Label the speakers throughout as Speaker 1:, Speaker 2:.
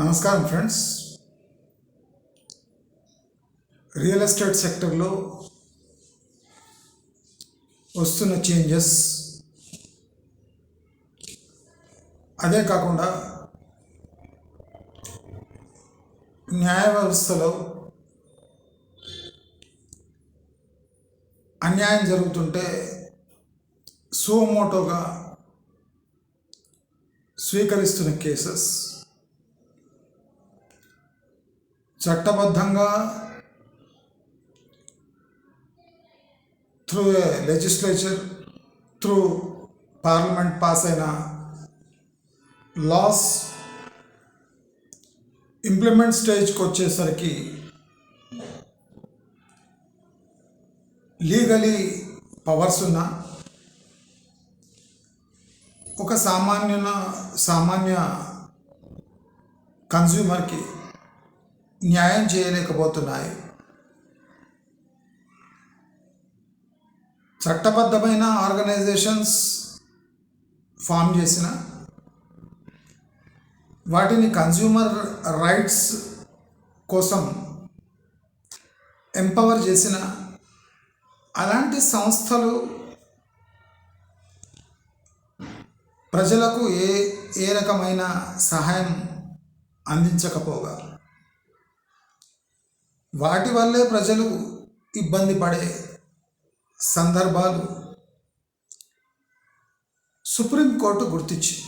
Speaker 1: నమస్కారం friends. Real estate సెక్టర్లో వస్తున్న చేంజెస్. అదే కాకుండా న్యాయ వ్యవస్థలో అన్యాయం జరుగుతుంటే సోమోటోగా స్వీకరిస్తున్న కేసెస్. చట్టబద్ధంగా through legislature through parliament pass అయిన లాస్ ఇంప్లిమెంట్ స్టేజ్కి వచ్చేసరికి లీగలీ పవర్స్ ఉన్న ఒక సామాన్య సామాన్య కన్జ్యూమర్కి న్యాయం చేయలేకపోతున్నాయి. చట్టబద్ధమైన ఆర్గనైజేషన్స్ ఫామ్ చేసిన వాటిని కన్జ్యూమర్ రైట్స్ కోసం ఎంపవర్ చేసిన అలాంటి సంస్థలు ప్రజలకు ఏ ఏ రకమైన సహాయం అందించకపోగా వాటి వల్లే ప్రజలు ఇబ్బంది పడే సందర్భాలు సుప్రీంకోర్టు గుర్తించింది.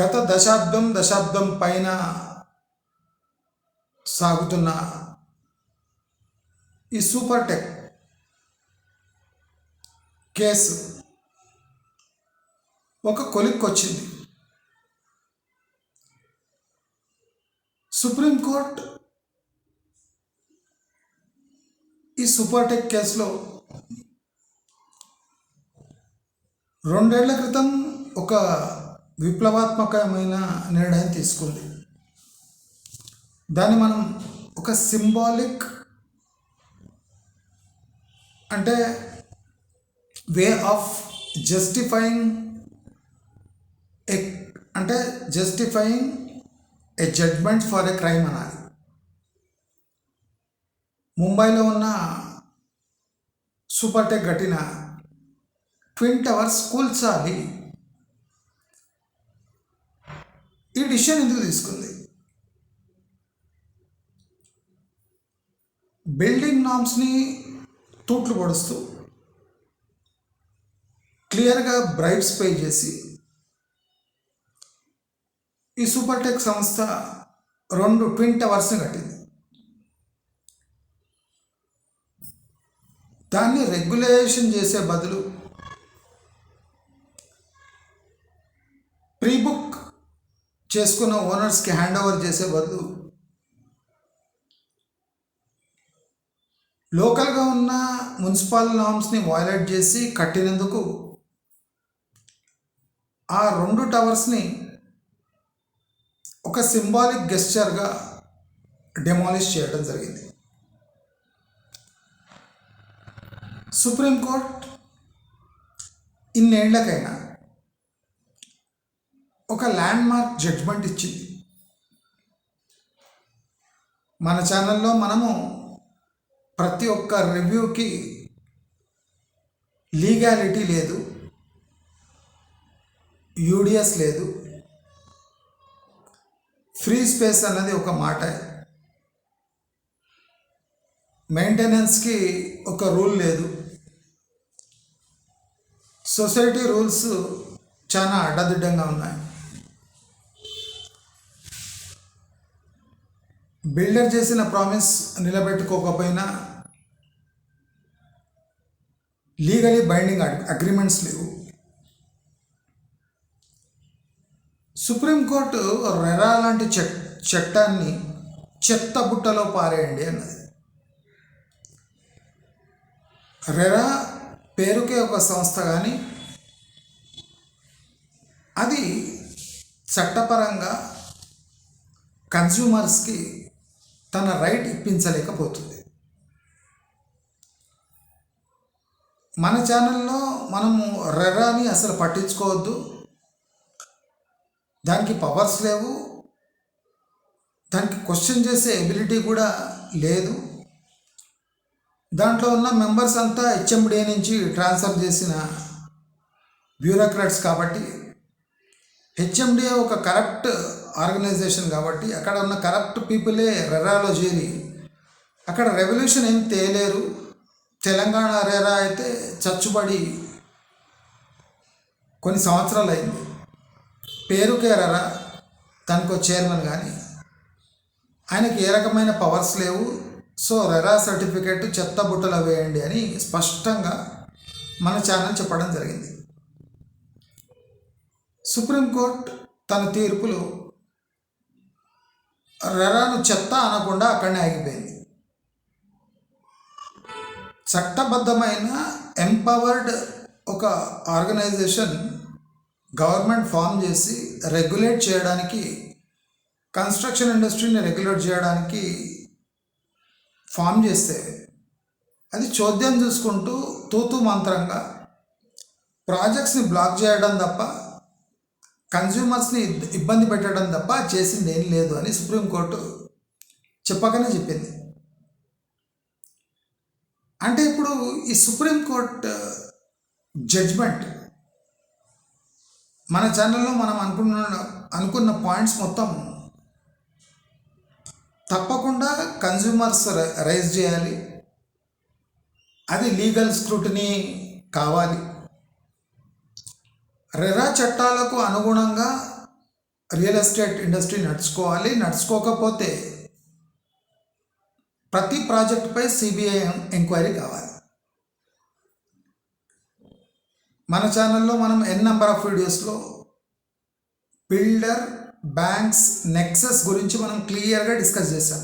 Speaker 1: గత దశాబ్దం దశాబ్దం పైన సాగుతున్న ఈ సూపర్ టెక్ కేసు ఒక కొలిక్కొచ్చింది. సుప్రీంకోర్టు ఈ సూపర్టెక్ కేసులో రెండేళ్ళ క్రితం ఒక విప్లవాత్మకమైన నిర్ణయం తీసుకుంది. దాన్ని మనం ఒక సింబాలిక్ అంటే వే ఆఫ్ జస్టిఫైయింగ్ ఎక్ అంటే justifying a judgement for a crime అనాలి. ముంబైలో ఉన్న సూపర్ టెక్ కట్టిన ట్విన్ టవర్స్ కూల్చాలి ఈ డిసిషన్ ఎందుకు తీసుకుంది? బిల్డింగ్ నామ్స్ని తూట్లు పొడుస్తూ క్లియర్గా బ్రైబ్స్ పే చేసి ఈ సూపర్టెక్ సంస్థ రెండు ట్విన్ టవర్స్ని కట్టింది. దాన్ని రెగ్యులేషన్ చేసే బదులు ప్రీ బుక్ చేసుకున్న ఓనర్స్కి హ్యాండ్ ఓవర్ చేసే బదులు లోకల్గా ఉన్న మున్సిపల్ నామ్స్ని వాయిలేట్ చేసి కట్టినందుకు ఆ రెండు టవర్స్ని ఒక సింబాలిక్ గెస్చర్గా డెమాలిష్ చేయడం జరిగింది. సుప్రీంకోర్టు ఇన్నేళ్ళకైనా ఒక ల్యాండ్ మార్క్ జడ్జ్మెంట్ ఇచ్చింది. మన ఛానల్లో మనము ప్రతి ఒక్క రివ్యూకి లీగాలిటీ లేదు యూడిఎస్ లేదు ఫ్రీ స్పేస్ అన్నది ఒక మాట. మెయింటెనెన్స్కి ఒక రూల్ లేదు. సొసైటీ రూల్స్ చాలా అడ్డదిడ్డంగా ఉన్నాయి. బిల్డర్ చేసిన ప్రామిస్ నిలబెట్టుకోకపోయినా లీగలీ బైండింగ్ అగ్రిమెంట్స్ లేవు. సుప్రీంకోర్టు రెరా లాంటి చట్ చట్టాన్ని చెత్త బుట్టలో పారేయండి అన్నది. రెరా పేరుకే ఒక సంస్థ కానీ అది చట్టపరంగా కన్జ్యూమర్స్కి తన రైట్ ఇప్పించలేకపోతుంది. మన ఛానల్లో మనము రెరాని అసలు పట్టించుకోవద్దు. దానికి పవర్స్ లేవు. దానికి క్వశ్చన్ చేసే ఎబిలిటీ కూడా లేదు. దాంట్లో ఉన్న మెంబర్స్ అంతా హెచ్ఎండిఏ నుంచి ట్రాన్స్ఫర్ చేసిన బ్యూరోక్రాట్స్ కాబట్టి హెచ్ఎండిఏ ఒక కరప్ట్ ఆర్గనైజేషన్ కాబట్టి అక్కడ ఉన్న కరప్ట్ పీపులే రెరాలో చేరి అక్కడ రెవల్యూషన్ ఏం తేలేరు. తెలంగాణ రెరా అయితే చచ్చుబడి కొన్ని సంవత్సరాలు అయింది పేరుకే రెరా దానికో చైర్మన్ కానీ ఆయనకి ఏ రకమైన పవర్స్ లేవు. సో రెరా సర్టిఫికేట్ చెత్త బుట్టలు వేయండి అని స్పష్టంగా మన ఛానల్ చెప్పడం జరిగింది. సుప్రీంకోర్టు తన తీర్పులో రెరాను చెత్త అనకుండా అక్కడనే ఆగిపోయింది. చట్టబద్ధమైన ఎంపవర్డ్ ఒక ఆర్గనైజేషన్ గవర్నమెంట్ ఫామ్ చేసి రెగ్యులేట్ చేయడానికి కన్స్ట్రక్షన్ ఇండస్ట్రీని రెగ్యులేట్ చేయడానికి ఫామ్ చేస్తే అది చోద్యం చూసుకుంటూ తూతు మంత్రంగా ప్రాజెక్ట్స్ని బ్లాక్ చేయడం తప్ప కన్జ్యూమర్స్ని ఇబ్బంది పెట్టడం తప్ప చేసింది ఏం లేదు అని సుప్రీంకోర్టు చెప్పకనే చెప్పింది. అంటే ఇప్పుడు ఈ సుప్రీంకోర్టు జడ్జ్మెంట్ మన ఛానల్లో మనం అనుకున్న అనుకున్న పాయింట్స్ మొత్తం తప్పకుండా కన్జ్యూమర్స్ రైజ్ చేయాలి. అది లీగల్ స్క్రూటినీ కావాలి. రెరా చట్టాలకు అనుగుణంగా రియల్ ఎస్టేట్ ఇండస్ట్రీ నడుచుకోవాలి. నడుచుకోకపోతే ప్రతి ప్రాజెక్టుపై సిబిఐ ఎంక్వైరీ కావాలి. మన ఛానల్లో మనం ఎన్ నెంబర్ ఆఫ్ వీడియోస్లో బిల్డర్ బ్యాంక్స్ నెక్సెస్ గురించి మనం క్లియర్గా డిస్కస్ చేశాం.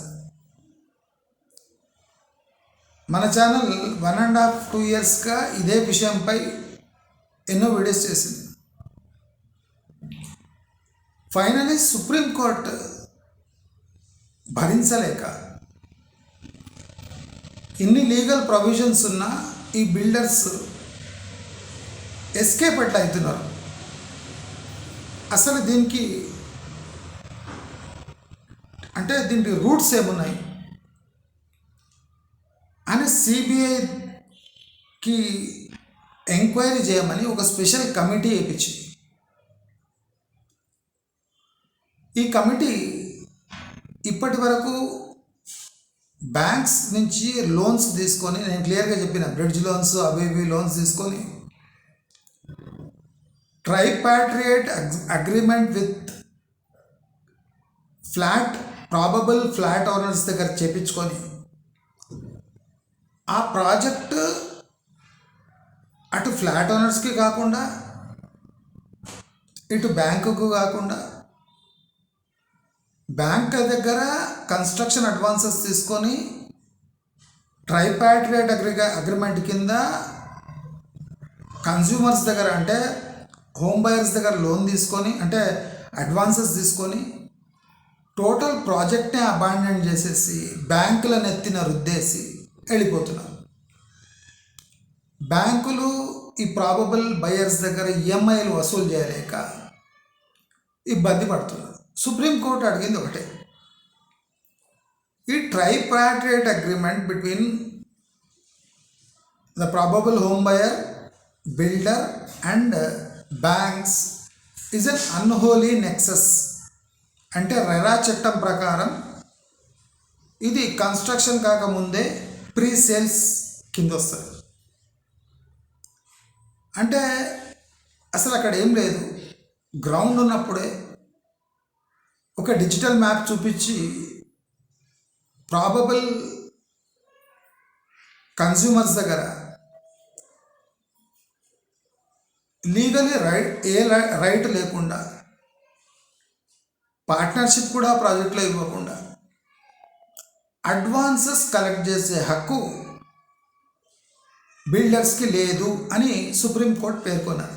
Speaker 1: మన channel one and half two ఇయర్స్గా ఇదే విషయంపై ఎన్నో వీడియోస్ చేసింది. ఫైనలీ సుప్రీంకోర్టు భరించలేక ఇన్ని లీగల్ ప్రొవిజన్స్ ఉన్న ఈ బిల్డర్స్ ఎస్కేప్ ఎట్లా అవుతున్నారు. అసలు దీనికి అంటే దీనికి రూట్స్ ఏమున్నాయి? అని సిబిఐకి ఎంక్వైరీ చేయమని ఒక స్పెషల్ కమిటీ వేయించింది ఈ కమిటీ ఇప్పటి వరకు బ్యాంక్స్ నుంచి లోన్స్ తీసుకొని నేను క్లియర్గా చెప్పిన బ్రిడ్జ్ లోన్స్ అవి ఇవి లోన్స్ తీసుకొని tripartite agreement with flat probable flat owners దగ్గర చేపించుకొని ఆ ప్రాజెక్ట్ అటు ఫ్లాట్ ఓనర్స్కి కాకుండా ఇటు బ్యాంకుకు కాకుండా బ్యాంక్ దగ్గర కన్స్ట్రక్షన్ అడ్వాన్సెస్ తీసుకొని ట్రైపాట్రియేట్ అగ్రి అగ్రిమెంట్ కింద కన్జ్యూమర్స్ దగ్గర అంటే హోమ్ బయర్స్ దగ్గర లోన్ తీసుకొని అంటే అడ్వాన్సెస్ తీసుకొని టోటల్ ప్రాజెక్ట్నే అబాండన్ చేసేసి బ్యాంకులను ఎత్తిన రుద్దేసి వెళ్ళిపోతున్నారు. బ్యాంకులు ఈ ప్రాబబుల్ బయర్స్ దగ్గర ఈఎంఐలు వసూలు చేయలేక ఇబ్బంది పడుతున్నారు. సుప్రీంకోర్టు అడిగింది ఒకటే. ఈ tripartite agreement between the probable home buyer builder and banks is an unholy nexus అంటే రెరా చట్టం ప్రకారం ఇది కన్స్ట్రక్షన్ కాకముందే ప్రీ సేల్స్ కింద వస్తుంది అంటే అసలు అక్కడ ఏం లేదు. గ్రౌండ్ ఉన్నప్పుడే ఒక డిజిటల్ మ్యాప్ చూపించి ప్రాబబుల్ కన్స్యూమర్స్ దగ్గర legally right a ri- right లేకుండా పార్ట్నర్షిప్ కూడా ప్రాజెక్టులో ఇవ్వకుండా అడ్వాన్సెస్ కలెక్ట్ చేసే హక్కు బిల్డర్స్కి లేదు అని సుప్రీంకోర్టు పేర్కొన్నది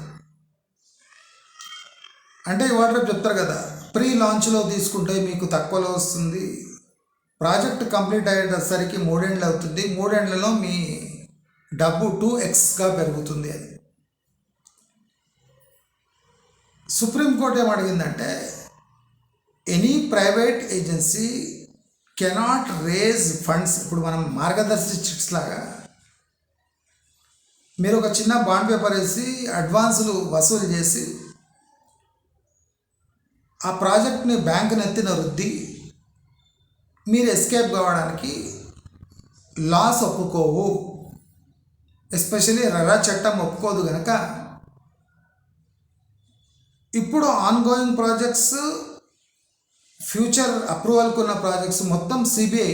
Speaker 1: అంటే ఇవాళ రేపు చెప్తారు కదా ప్రీ లాంచ్లో తీసుకుంటే మీకు తక్కువలో వస్తుంది ప్రాజెక్ట్ కంప్లీట్ అయ్యేసరికి మూడేండ్లు అవుతుంది మూడేండ్లలో మీ డబ్బు టూ ఎక్స్గా పెరుగుతుంది అని. Supreme court ఏమడిగిందంటే any private agency cannot raise funds. ఇప్పుడు మనం మార్గదర్శి చిట్స్ లాగా మీరు ఒక చిన్న బాండ్ పేపర్ వేసి అడ్వాన్సులు వసూలు చేసి ఆ ప్రాజెక్ట్ని బ్యాంకు నెత్తిన రుద్ది మీరు ఎస్కేప్ కావడానికి లాస్ ఒప్పుకోవు. ఎస్పెషలీ రరా చట్టం ఒప్పుకోదు కనుక ఇప్పుడు ఆన్గోయింగ్ ప్రాజెక్ట్స్ ఫ్యూచర్ అప్రూవల్కి ఉన్న ప్రాజెక్ట్స్ మొత్తం సిబిఐ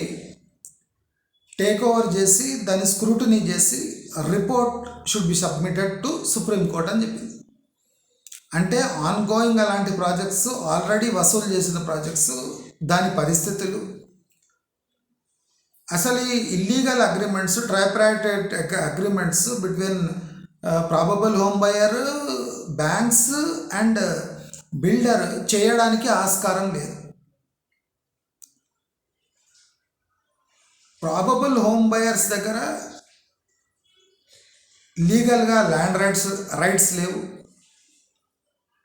Speaker 1: టేక్ ఓవర్ చేసి దాన్ని స్క్రూటినీ చేసి report should be submitted to supreme court అని చెప్పింది. అంటే ఆన్గోయింగ్ అలాంటి ప్రాజెక్ట్స్ ఆల్రెడీ వసూలు చేసిన ప్రాజెక్ట్స్ దాని పరిస్థితులు. అసలు ఈ illegal agreements tripartite agreements between probable home buyer banks and builder చేయడానికి ఆస్కారం లేదు. ప్రాబబుల్ హోమ్ బయర్స్ దగ్గర లీగల్గా ల్యాండ్ రైట్స్ రైట్స్ లేవు.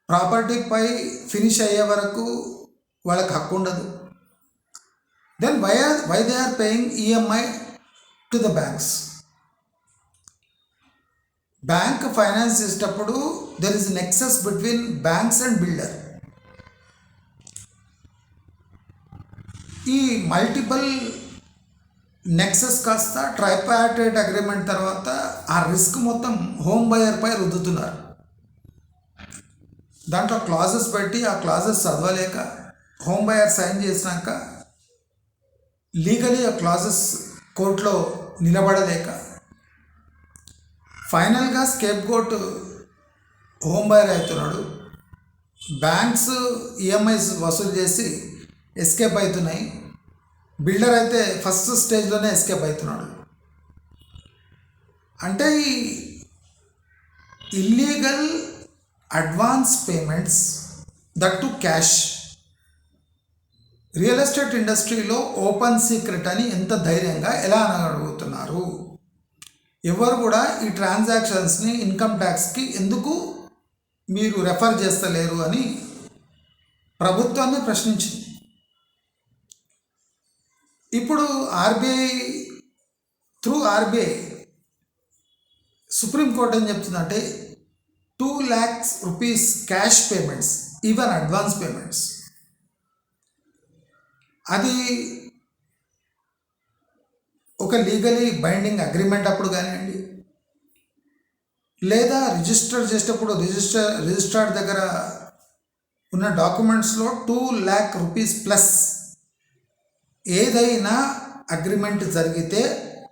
Speaker 1: ప్రాపర్టీపై ఫినిష్ అయ్యే వరకు వాళ్ళకి హక్కు ఉండదు. Then why why they are paying EMI to the banks bank finance చేసేటప్పుడు there is nexus between banks and builder ఈ మల్టిపుల్ నెక్సెస్ కాస్త ట్రైపాటేట్ అగ్రిమెంట్ తర్వాత ఆ రిస్క్ మొత్తం హోమ్ బయర్పై రుద్దుతున్నారు. దాంట్లో క్లాజెస్ పెట్టి ఆ క్లాజెస్ చదవలేక హోమ్ బయర్ సైన్ చేసినాక లీగలీ ఆ క్లాజెస్ కోర్టులో నిలబడలేక ఫైనల్గా స్కేప్ కోర్టు హోమ్ బయర్ అవుతున్నాడు. బ్యాంక్స్ ఈఎంఐస్ వసూలు చేసి ఎస్కేప్ అవుతున్నాయి. బిల్డర్ అయితే ఫస్ట్ స్టేజ్లోనే ఎస్కేప్ అవుతున్నాడు. అంటే ఈ illegal advance payments that to cash real estate ఇండస్ట్రీలో ఓపెన్ సీక్రెట్ అని ఎంత ధైర్యంగా ఎలా అనగలుగుతున్నారు? ఎవరు కూడా ఈ ట్రాన్సాక్షన్స్ని ఇన్కమ్ ట్యాక్స్కి ఎందుకు మీరు రెఫర్ చేస్తలేరు అని ప్రభుత్వాన్ని ప్రశ్నించింది. ఇప్పుడు ఆర్బీఐ త్రూ ఆర్బీఐ సుప్రీంకోర్టు ఏం చెప్తుందంటే two lakhs rupees cash payments even advance payments. అది ఒక లీగలీ బైండింగ్ అగ్రిమెంట్ అప్పుడు కానివ్వండి లేదా రిజిస్టర్ చేసేటప్పుడు రిజిస్టర్ రిజిస్ట్రార్ దగ్గర ఉన్న డాక్యుమెంట్స్లో టూ ల్యాక్ రూపీస్ ప్లస్ ఏదైనా అగ్రిమెంట్ జరిగితే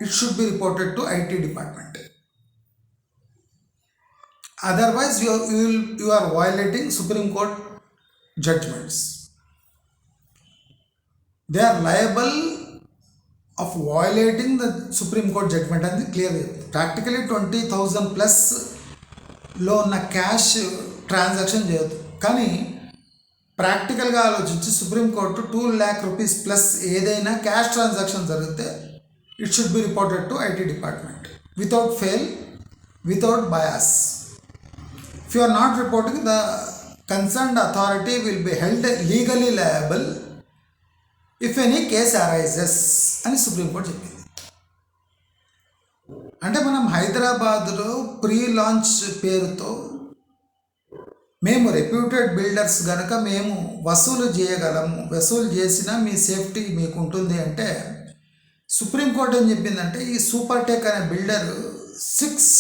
Speaker 1: it should be reported to IT department otherwise you will you are violating Supreme Court judgments they are liable of violating the Supreme Court judgment అనేది clear practically twenty thousand ప్లస్లో ఉన్న cash transaction చేయొద్దు. కానీ ప్రాక్టికల్గా ఆలోచించి Supreme Court two lakh rupees plus ఏదైనా cash transaction జరిగితే it should be reported to IT department without fail without bias if you are not reporting the concerned authority will be held legally liable if any case arises అని Supreme Court చెప్పింది. అంటే మనం హైదరాబాద్లో pre launch పేరుతో మేము reputed builders కనుక మేము వసూలు చేయగలము వసూలు చేసినా మీ సేఫ్టీ మీకు ఉంటుంది అంటే సుప్రీంకోర్టు ఏం చెప్పిందంటే ఈ సూపర్ టెక్ అనే బిల్డర్ సిక్స్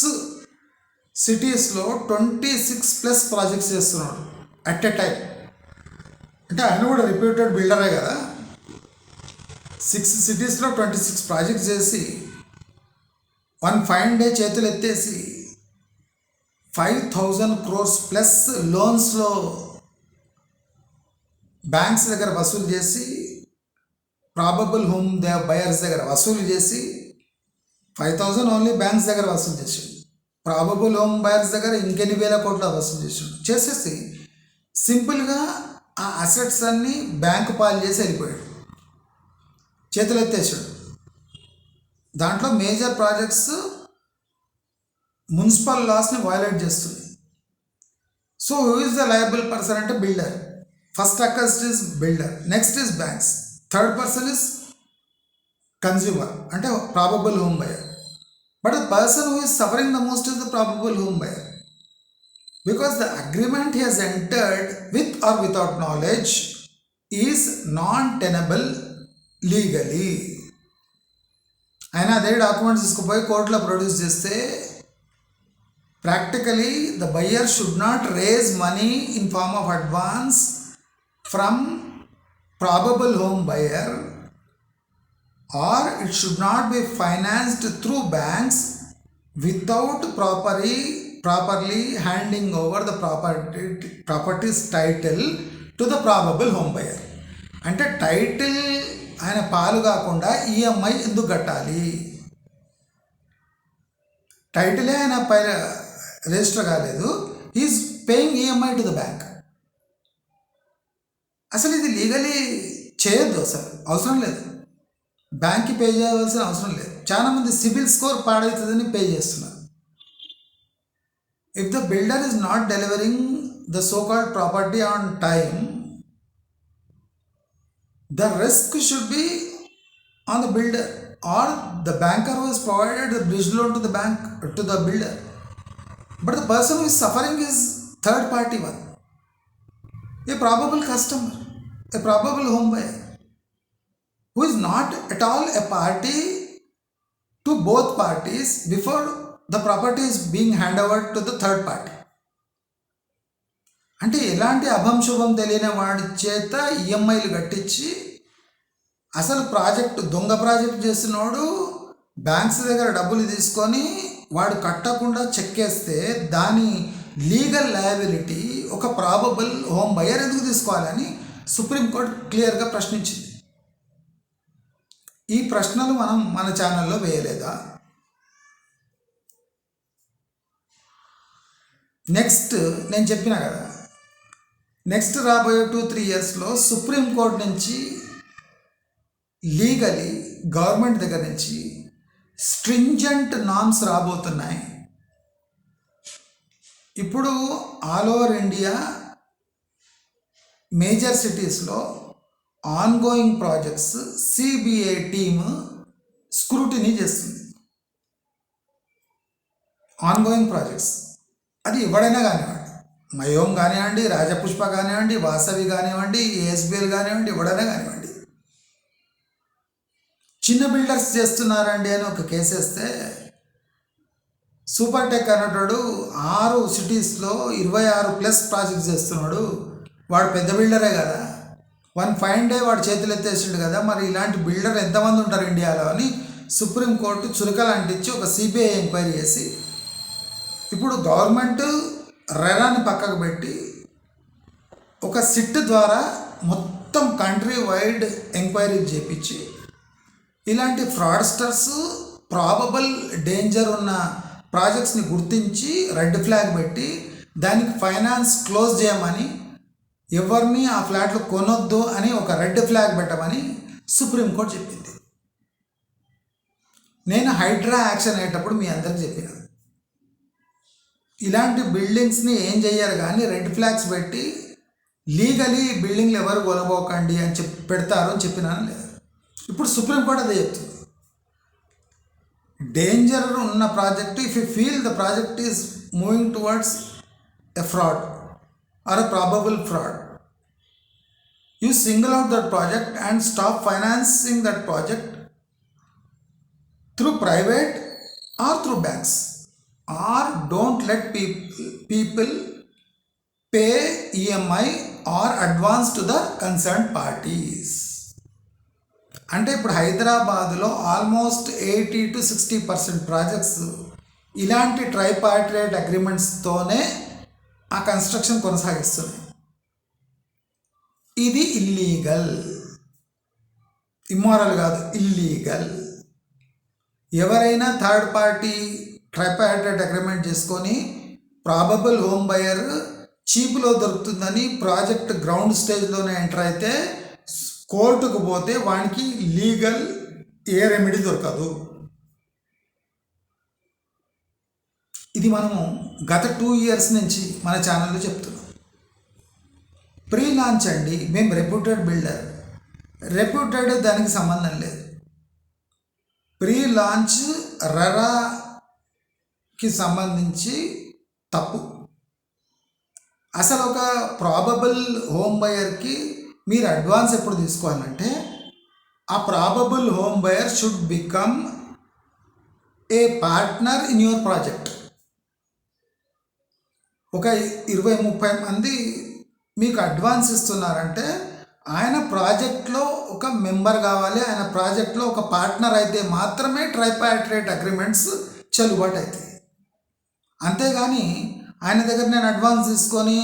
Speaker 1: సిటీస్లో ట్వంటీ సిక్స్ ప్లస్ ప్రాజెక్ట్స్ చేస్తున్నాడు. అట్ ఎ టైం అంటే ఆయన కూడా రిప్యూటెడ్ బిల్డరే కదా. సిక్స్ సిటీస్లో ట్వంటీ సిక్స్ ప్రాజెక్ట్స్ చేసి వన్ ఫైవ్ డే చేతులు ఎత్తేసి ఫైవ్ థౌజండ్ క్రోర్స్ ప్లస్ లోన్స్లో బ్యాంక్స్ దగ్గర వసూలు చేసి ప్రాబబుల్ హోమ్ ద బయర్స్ దగ్గర వసూలు చేసి ఫైవ్ థౌజండ్ ఓన్లీ బ్యాంక్స్ దగ్గర వసూలు చేసాడు ప్రాబబుల్ హోమ్ బయర్స్ దగ్గర ఇంకెన్ని వేల కోట్ల వసూలు చేసాడు చేసేసి సింపుల్గా ఆ అసెట్స్ అన్నీ బ్యాంకు పాలు చేసి వెళ్ళిపోయాడు. చేతులెత్తేసాడు. దాంట్లో మేజర్ ప్రాజెక్ట్స్ మున్సిపల్ లాస్ని వయలేట్ చేస్తుంది. So who is the liable person అంటే builder. First accused is builder. Next is banks third person is consumer అంటే probable home buyer but the person who is suffering the most is the probable home buyer because the agreement he has entered with or without knowledge is non tenable legally అయినా అదే documents తీసుకుపోయి కోర్టులో produce చేస్తే practically the buyer should not raise money in form of advance from probable home buyer or it should not be financed through banks without properly properly handing over the property properties title to the probable home buyer అంటే title ఆయన పాలు కాకుండా EMI ఎందుకు కట్టాలి? టైటిలే ఆయన పై register కాలేదు. Is paying EMI to the bank అసలు ఇది లీగలీ చేయొద్దు అసలు. అవసరం లేదు. బ్యాంక్కి పే చేయవలసిన అవసరం లేదు. చాలామంది సిబిల్ స్కోర్ పాడవుతుందని పే చేస్తున్నారు. If the builder is not delivering the so called property on time the risk should be on the builder or the banker who has provided the bridge loan to the bank to the builder. But the person who is suffering is third party one. A probable customer a probable home buyer who is not at all a party to both parties before the property is being handed over to the third party అంటే ఎలాంటి అభంశుభం తెలియని వాడి చేత ఈఎంఐలు కట్టించి అసలు project దొంగ project చేసినోడు బ్యాంక్స్ దగ్గర డబ్బులు తీసుకొని వాడు కట్టకుండా చెక్కేస్తే దాని లీగల్ లయబిలిటీ ఒక ప్రాబబుల్ హోమ్ బయర్ ఎందుకు తీసుకోవాలని సుప్రీంకోర్టు క్లియర్గా ప్రశ్నించింది. ఈ ప్రశ్నలు మనం మన ఛానల్లో వేయలేదా? నెక్స్ట్ నేను చెప్పిన కదా నెక్స్ట్ రాబోయే టూ త్రీ ఇయర్స్లో సుప్రీంకోర్టు నుంచి లీగలీ గవర్నమెంట్ దగ్గర నుంచి స్ట్రింజెంట్ నామ్స్ రాబోతున్నాయి. ఇప్పుడు ఆల్ ఓవర్ ఇండియా మేజర్ సిటీస్లో ongoing projects CBI team scrutiny చేస్తుంది. Ongoing projects. అది ఎవడైనా కానివ్వండి. మయోం కానివ్వండి రాజపుష్ప కానివ్వండి వాసవి కానివ్వండి ఏఎస్బిఎల్ కానివ్వండి ఎవడైనా కానివ్వండి. చిన్న బిల్డర్స్ చేస్తున్నారండి అని ఒక కేసు వేస్తే సూపర్ టెక్ అన్నటాడు ఆరు సిటీస్లో ఇరవై ఆరు ప్లస్ ప్రాజెక్ట్స్ చేస్తున్నాడు. వాడు పెద్ద బిల్డరే కదా. వన్ ఫైన్ డే వాడు చేతులు ఎత్తేసిండు కదా. మరి ఇలాంటి బిల్డర్ ఎంతమంది ఉంటారు ఇండియాలో అని సుప్రీంకోర్టు చురుకలు అంటించి ఒక సిబిఐ ఎంక్వైరీ చేసి ఇప్పుడు గవర్నమెంట్ రెరాని పక్కకు పెట్టి ఒక సిట్ ద్వారా మొత్తం కంట్రీ వైడ్ ఎంక్వైరీ చేపించి ఇలాంటి ఫ్రాడ్స్టర్స్ ప్రాబబుల్ డేంజర్ ఉన్న ప్రాజెక్ట్స్ని గుర్తించి రెడ్ ఫ్లాగ్ పెట్టి దానికి ఫైనాన్స్ క్లోజ్ చేయమని ఎవరిని ఆ ఫ్లాట్లు కొనొద్దు అని ఒక రెడ్ ఫ్లాగ్ పెట్టమని సుప్రీంకోర్టు చెప్పింది. నేను హైడ్రా యాక్షన్ అయ్యేటప్పుడు మీ అందరికి చెప్పిన. ఇలాంటి బిల్డింగ్స్ని ఏం చేయరు కానీ రెడ్ ఫ్లాగ్స్ పెట్టి లీగలీ బిల్డింగ్లు ఎవరు కొనబోకండి అని చెప్పి పెడతారు అని చెప్పినాను లేదు. ఇప్పుడు సుప్రీంకోర్టు అదే చెప్తుంది. డేంజర్ ఉన్న project if you feel the project is moving towards a fraud or a probable fraud you single out that project and stop financing that project through private or through banks or don't let people people pay EMI or advance the concern parties. అంటే ఇప్పుడు హైదరాబాద్లో almost eighty to sixty percent projects ఇలాంటి tripartite అగ్రిమెంట్స్తోనే ఆ construction కొనసాగిస్తున్నాయి. ఇది illegal. Immoral కాదు illegal. ఎవరైనా థర్డ్ పార్టీ ట్రైపార్టెడ్ అగ్రిమెంట్ చేసుకొని ప్రాబబుల్ హోమ్ బయర్ చీప్లో దొరుకుతుందని ప్రాజెక్ట్ గ్రౌండ్ స్టేజ్లోనే ఎంటర్ అయితే కోర్టుకు పోతే వానికి లీగల్ ఏ రెమెడీ దొరకదు. ఇది మనము గత టూ ఇయర్స్ నుంచి మన ఛానల్లో చెప్తున్నాం. ప్రీ లాంచ్ అండి మేము రెప్యూటెడ్ బిల్డర్ రెప్యూటెడ్ దానికి సంబంధం లేదు. ప్రీ లాంచ్ కి సంబంధించి తప్పు. అసలు ఒక ప్రాబబుల్ హోమ్ బయర్కి మీరు అడ్వాన్స్ ఎప్పుడు తీసుకోవాలంటే ఆ probable home buyer should become a partner in your project ఒక ఇరవై ముప్పై మంది మీకు అడ్వాన్స్ ఇస్తున్నారంటే ఆయన ప్రాజెక్ట్లో ఒక మెంబర్ కావాలి ఆయన ప్రాజెక్ట్లో ఒక పార్ట్నర్ అయితే మాత్రమే ట్రైపాట్రేట్ అగ్రిమెంట్స్ చెల్లుబాటు అవుతాయి. అంతేగాని ఆయన దగ్గర నేను అడ్వాన్స్ తీసుకొని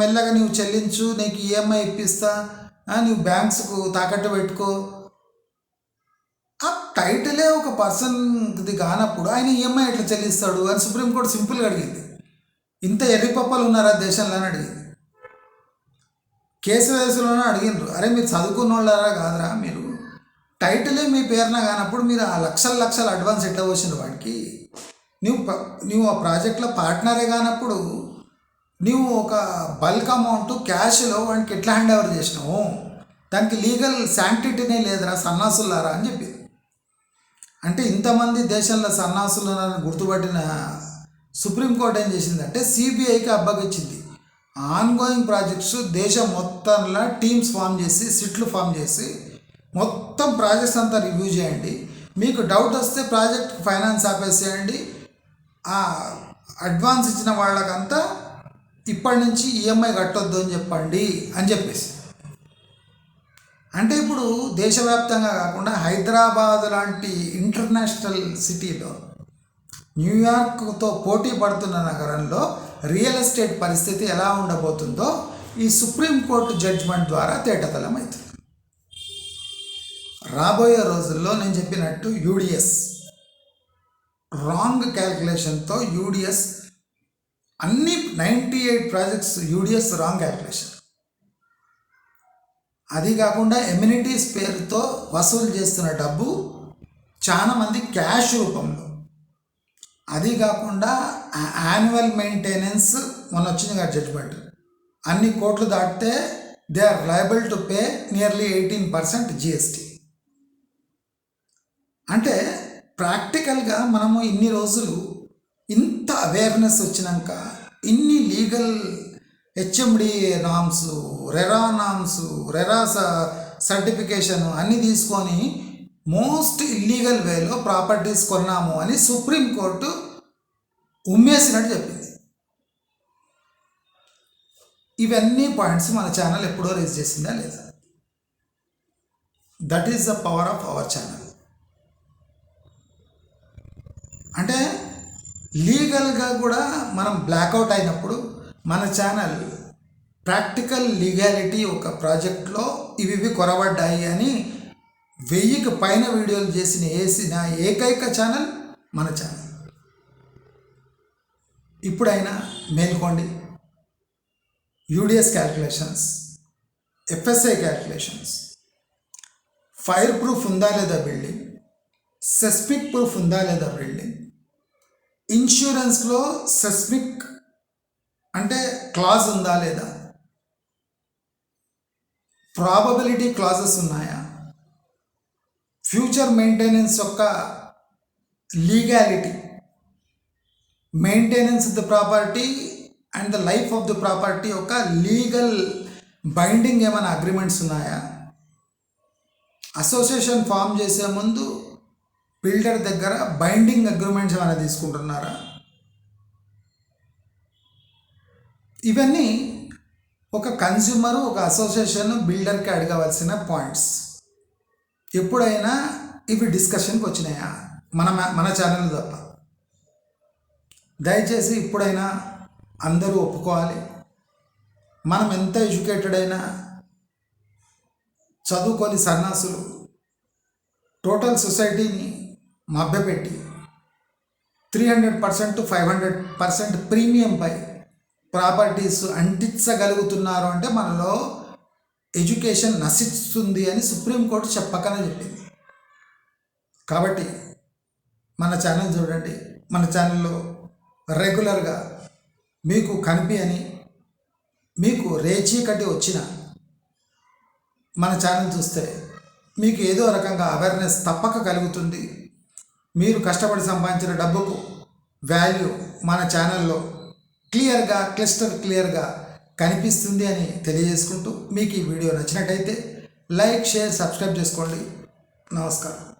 Speaker 1: మెల్లగా నువ్వు చెల్లించు నీకు ఈఎంఐ ఇప్పిస్తా నీవు నువ్వు బ్యాంక్స్కు తాకట్టు పెట్టుకో. ఆ టైటిలే ఒక పర్సన్ది కానప్పుడు ఆయన ఈఎంఐ ఎట్లా చెల్లిస్తాడు అని సుప్రీంకోర్టు సింపుల్గా అడిగింది. ఇంత ఎర్రిపప్పలు ఉన్నారా దేశంలో అని అడిగింది. కేసు వయసులోనే అడిగినారు అరే మీరు చదువుకున్న వాళ్ళారా కాదురా మీరు? టైటిలే మీ పేరున కానప్పుడు మీరు ఆ లక్షల లక్షల అడ్వాన్స్ ఎట్లా వచ్చింది వాడికి? నువ్వు ప- నువ్వు ఆ ప్రాజెక్ట్లో పార్ట్నరే కానప్పుడు నువ్వు ఒక బల్క్ అమౌంట్ క్యాష్లో వాడికి ఎట్లా హ్యాండ్ ఓవర్ చేసినావు? దానికి లీగల్ శాంక్టిటీనే లేదురా సన్నాసులారా అని చెప్పి. అంటే ఇంతమంది దేశంలో సన్నాసులు గుర్తుపట్టిన సుప్రీంకోర్టు ఏం చేసిందంటే సిబిఐకి అబ్బగిచ్చింది ఆన్ గోయింగ్ ప్రాజెక్ట్స్ దేశం మొత్తంలో టీమ్స్ ఫామ్ చేసి సిట్లు ఫామ్ చేసి మొత్తం ప్రాజెక్ట్స్ అంతా రివ్యూ చేయండి. మీకు డౌట్ వస్తే ప్రాజెక్ట్ ఫైనాన్స్ ఆపేసేయండి. ఆ అడ్వాన్స్ ఇచ్చిన వాళ్ళకంతా ఇప్పటి నుంచి ఈఎంఐ కట్టొద్దు అని చెప్పండి అని చెప్పేసి. అంటే ఇప్పుడు దేశవ్యాప్తంగా కాకుండా హైదరాబాద్ లాంటి ఇంటర్నేషనల్ సిటీలో న్యూయార్క్తో పోటీ పడుతున్న నగరంలో రియల్ ఎస్టేట్ పరిస్థితి ఎలా ఉండబోతుందో ఈ సుప్రీంకోర్టు జడ్జ్మెంట్ ద్వారా తేటతలమవుతుంది రాబోయే రోజుల్లో నేను చెప్పినట్టు యూడిఎస్ రాంగ్ క్యాల్కులేషన్తో యూడిఎస్ అన్ని ninety eight projects UDS wrong calculation అది కాకుండా ఎమ్యూనిటీస్ పేరుతో వసూలు చేస్తున్న డబ్బు చాలామంది క్యాష్ రూపంలో. అది కాకుండా యాన్యువల్ మెయింటెనెన్స్ మొన్న వచ్చింది కదా జడ్జ్మెంట్ అన్ని కోట్లు దాటితే they are liable to pay nearly eighteen percent GST అంటే ప్రాక్టికల్గా మనము ఇన్ని రోజులు ఇంత అవేర్నెస్ వచ్చినాక ఇన్ని legal HMD norms RERA norms RERA certification అన్నీ తీసుకొని మోస్ట్ ఇల్లీగల్ వేలో ప్రాపర్టీస్ కొన్నాము అని సుప్రీంకోర్టు ఉమ్మేసినట్టు చెప్పింది. ఇవన్నీ పాయింట్స్ మన ఛానల్ ఎప్పుడో రేజ్ చేసిందా లేదా? That is the power of our channel అంటే లీగల్గా కూడా మనం బ్లాక్అవుట్ అయినప్పుడు మన ఛానల్ ప్రాక్టికల్ లీగాలిటీ ఒక ప్రాజెక్ట్లో ఇవి ఇవి కొరబడ్డాయి అని వెయ్యికి పైన వీడియోలు చేసిన వేసిన ఏకైక ఛానల్ మన ఛానల్. ఇప్పుడైనా మేల్కోండి. UDS calculations FSI calculations fire proof ఉందా లేదా బిల్డింగ్ సెస్పిక్ ప్రూఫ్ ఉందా లేదా బిల్డింగ్ ఇన్సూరెన్స్లో సెస్మిక్ అంటే క్లాజ్ ఉందా లేదా? ప్రాబబిలిటీ క్లాజెస్ ఉన్నాయా? ఫ్యూచర్ మెయింటెనెన్స్ యొక్క legality maintenance of the property and the life of the property యొక్క లీగల్ బైండింగ్ ఏమైనా అగ్రిమెంట్స్ ఉన్నాయా? అసోసియేషన్ ఫామ్ చేసే ముందు బిల్డర్ దగ్గర బైండింగ్ అగ్రిమెంట్స్ ఏమైనా తీసుకుంటున్నారా? ఇవన్నీ ఒక కన్జ్యూమర్ ఒక అసోసియేషన్ బిల్డర్కి అడగవలసిన పాయింట్స్. ఎప్పుడైనా ఇవి డిస్కషన్కి వచ్చినాయా? మన మన ఛానల్ తప్ప. దయచేసి ఇప్పుడైనా అందరూ ఒప్పుకోవాలి. మనం ఎంత ఎడ్యుకేటెడ్ అయినా చదువుకొని సన్నాసులు. టోటల్ సొసైటీని మభ్యపెట్టి three hundred percent to five hundred percent ప్రీమియంపై properties అంటించగలుగుతున్నారు అంటే మనలో ఎడ్యుకేషన్ నశిస్తుంది అని సుప్రీంకోర్టు చెప్పకనే చెప్పింది. కాబట్టి మన ఛానల్ చూడండి. మన ఛానల్లో రెగ్యులర్గా మీకు కనిపి అని మీకు రేచీకటి వచ్చిన మన ఛానల్ చూస్తే మీకు ఏదో రకంగా అవేర్నెస్ తప్పక కలుగుతుంది. మీరు కష్టపడి సంపాదించిన డబ్బుకు వాల్యూ మన ఛానల్లో క్లియర్గా క్లిస్టర్ క్లియర్గా కనిపిస్తుంది అని తెలియజేసుకుంటూ మీకు ఈ వీడియో నచ్చినట్టయితే లైక్ షేర్ సబ్స్క్రైబ్ చేసుకోండి. నమస్కారం.